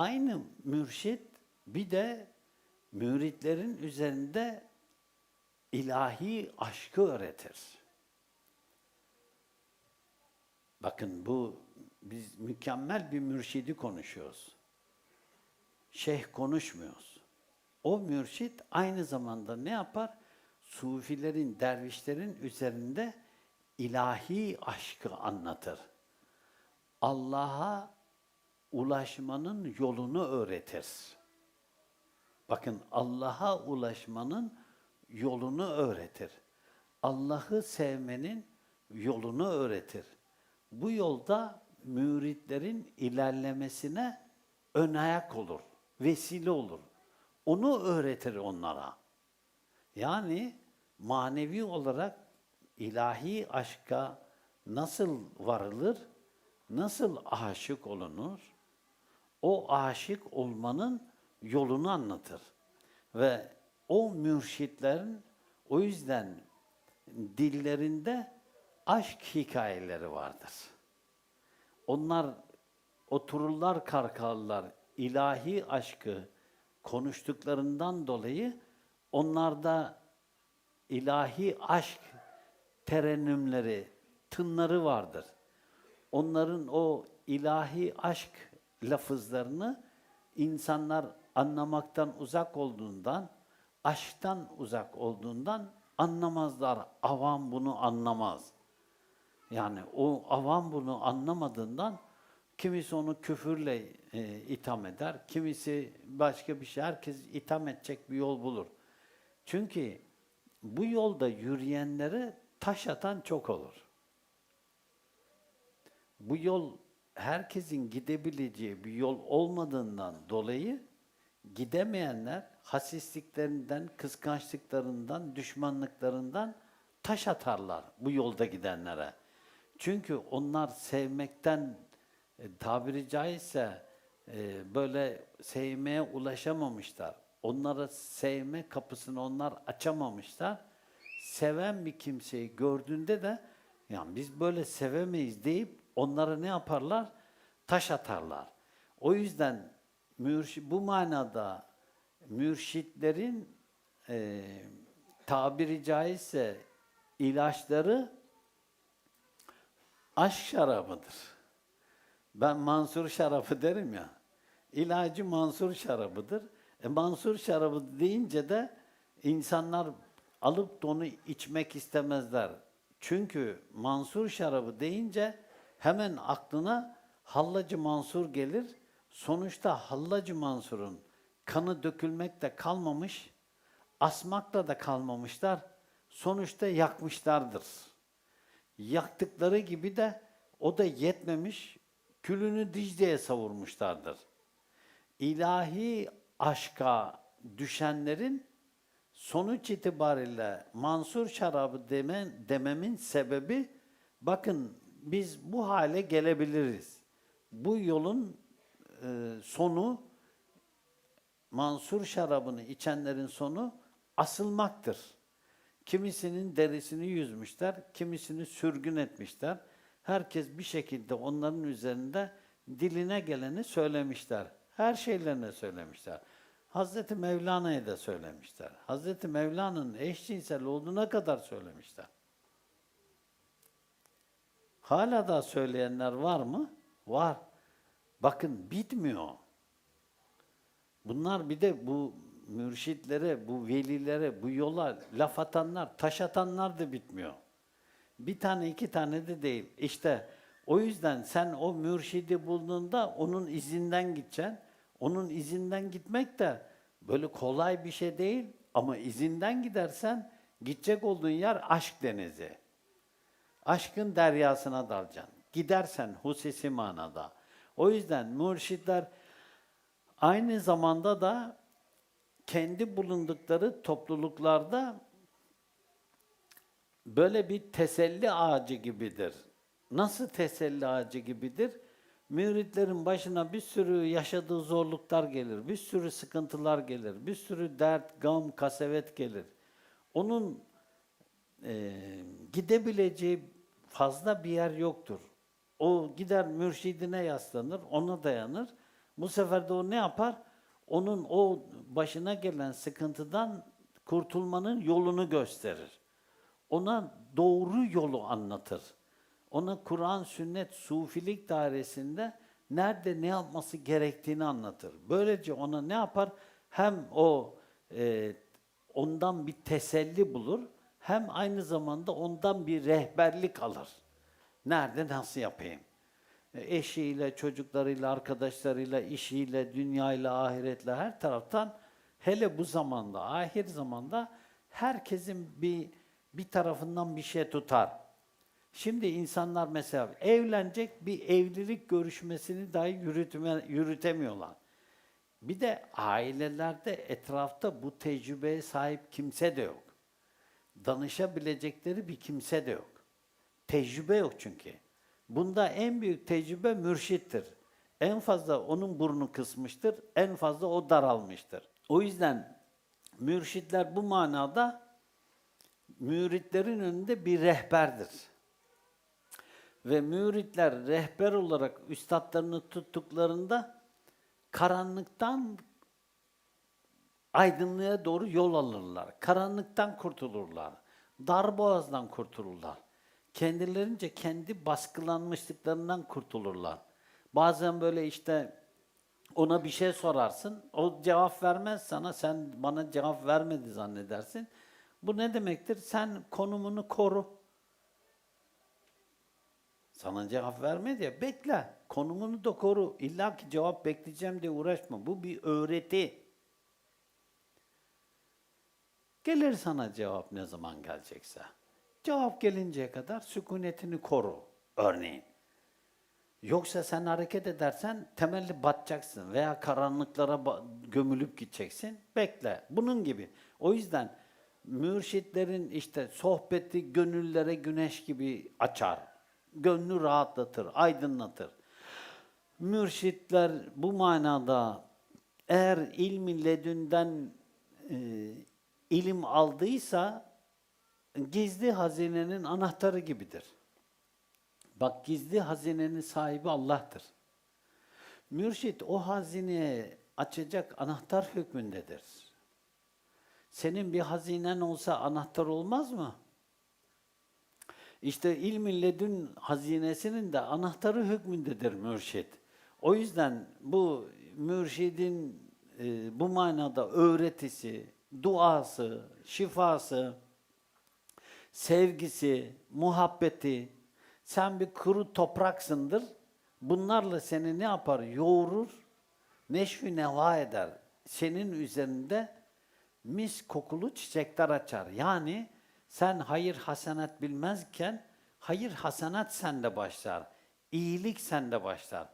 aynı mürşit bir de müritlerin üzerinde ilahi aşkı öğretir. Bakın bu biz mükemmel bir mürşidi konuşuyoruz. Şeyh konuşmuyoruz. O mürşit aynı zamanda ne yapar? Sufilerin, dervişlerin üzerinde ilahi aşkı anlatır. Allah'a ulaşmanın yolunu öğretir. Bakın Allah'a ulaşmanın yolunu öğretir. Allah'ı sevmenin yolunu öğretir. Bu yolda müritlerin ilerlemesine ön ayak olur, vesile olur. Onu öğretir onlara. Yani manevi olarak ilahi aşka nasıl varılır, nasıl aşık olunur, o aşık olmanın yolunu anlatır. Ve o mürşitlerin o yüzden dillerinde aşk hikayeleri vardır. Onlar otururlar karkarlar ilahi aşkı konuştuklarından dolayı onlarda ilahi aşk terennümleri, tınları vardır. Onların o ilahi aşk lafızlarını insanlar anlamaktan uzak olduğundan, aşktan uzak olduğundan anlamazlar. Avam bunu anlamaz. Yani o avam bunu anlamadığından kimisi onu küfürle e, itham eder, kimisi başka bir şey, herkes itham edecek bir yol bulur. Çünkü bu yolda yürüyenlere taş atan çok olur. Bu yol herkesin gidebileceği bir yol olmadığından dolayı gidemeyenler hasisliklerinden, kıskançlıklarından, düşmanlıklarından taş atarlar bu yolda gidenlere. Çünkü onlar sevmekten e, tabiri caizse e, böyle sevmeye ulaşamamışlar. Onlara sevme kapısını onlar açamamışlar. Seven bir kimseyi gördüğünde de yani biz böyle sevemeyiz deyip onlara ne yaparlar? Taş atarlar. O yüzden mürşi, bu manada mürşitlerin e, tabiri caizse ilaçları aşk şarabıdır. Ben Mansur şarabı derim ya. İlacı Mansur şarabıdır. E Mansur şarabı deyince de insanlar alıp da onu içmek istemezler. Çünkü Mansur şarabı deyince hemen aklına Hallacı Mansur gelir. Sonuçta Hallacı Mansur'un kanı dökülmekte kalmamış, asmakla da kalmamışlar. Sonuçta yakmışlardır. Yaktıkları gibi de o da yetmemiş, külünü Dicle'ye savurmuşlardır. İlahi aşka düşenlerin sonuç itibariyle Mansur şarabı deme, dememin sebebi bakın biz bu hale gelebiliriz. Bu yolun e, sonu Mansur şarabını içenlerin sonu asılmaktır. Kimisinin derisini yüzmüşler, kimisini sürgün etmişler. Herkes bir şekilde onların üzerinde diline geleni söylemişler. Her şeylerine söylemişler. Hazreti Mevlana'ya da söylemişler. Hazreti Mevlana'nın eşcinsel olduğuna kadar söylemişler. Hala da söyleyenler var mı? Var. Bakın bitmiyor. Bunlar bir de bu mürşitlere, bu velilere, bu yola laf atanlar, taş atanlar da bitmiyor. Bir tane iki tane de değil. İşte o yüzden sen o mürşidi bulduğunda onun izinden gideceksin. Onun izinden gitmek de böyle kolay bir şey değil ama izinden gidersen gidecek olduğun yer aşk denizi. Aşkın deryasına dalacaksın. Gidersen husisi manada. O yüzden mürşitler aynı zamanda da kendi bulundukları topluluklarda böyle bir teselli ağacı gibidir. Nasıl teselli ağacı gibidir? Müritlerin başına bir sürü yaşadığı zorluklar gelir, bir sürü sıkıntılar gelir, bir sürü dert, gam, kasevet gelir. Onun e, gidebileceği fazla bir yer yoktur. O gider mürşidine yaslanır, ona dayanır. Bu sefer de o ne yapar? Onun o başına gelen sıkıntıdan kurtulmanın yolunu gösterir. Ona doğru yolu anlatır. Ona Kur'an, sünnet, sufilik dairesinde nerede ne yapması gerektiğini anlatır. Böylece ona ne yapar? Hem o e, ondan bir teselli bulur, hem aynı zamanda ondan bir rehberlik alır. Nerede nasıl yapayım? E, Eşiyle, çocuklarıyla, arkadaşlarıyla, işiyle, dünyayla, ahiretle her taraftan hele bu zamanda, ahir zamanda herkesin bir bir tarafından bir şey tutar. Şimdi insanlar mesela evlenecek bir evlilik görüşmesini dahi yürütme, yürütemiyorlar. Bir de ailelerde etrafta bu tecrübeye sahip kimse de yok. Danışabilecekleri bir kimse de yok. Tecrübe yok çünkü. Bunda en büyük tecrübe mürşittir. En fazla onun burnu kısmıştır, en fazla o daralmıştır. O yüzden mürşitler bu manada müritlerin önünde bir rehberdir. Ve müritler rehber olarak üstadlarını tuttuklarında karanlıktan aydınlığa doğru yol alırlar. Karanlıktan kurtulurlar. Darboğazdan kurtulurlar. Kendilerince kendi baskılanmışlıklarından kurtulurlar. Bazen böyle işte ona bir şey sorarsın, o cevap vermez sana, sen bana cevap vermedi zannedersin. Bu ne demektir? Sen konumunu koru. Sana cevap vermedi ya, bekle. Konumunu da koru. İlla ki cevap bekleyeceğim diye uğraşma. Bu bir öğreti. Gelir sana cevap ne zaman gelecekse. Cevap gelinceye kadar sükunetini koru örneğin. Yoksa sen hareket edersen temelli batacaksın veya karanlıklara gömülüp gideceksin. Bekle. Bunun gibi. O yüzden mürşitlerin işte sohbeti gönüllere güneş gibi açar. Gönlü rahatlatır, aydınlatır. Mürşitler bu manada eğer ilmi ledünden e, ilim aldıysa gizli hazinenin anahtarı gibidir. Bak gizli hazinenin sahibi Allah'tır. Mürşit o hazineye açacak anahtar hükmündedir. Senin bir hazinen olsa anahtar olmaz mı? İşte ilmi ledün hazinesinin de anahtarı hükmündedir mürşit. O yüzden bu mürşidin e, bu manada öğretisi, duası, şifası, sevgisi, muhabbeti, sen bir kuru topraksındır. Bunlarla seni ne yapar? Yoğurur, neşvi neva eder. Senin üzerinde mis kokulu çiçekler açar. Yani sen hayır hasenat bilmezken hayır hasenat sende başlar. İyilik sende başlar.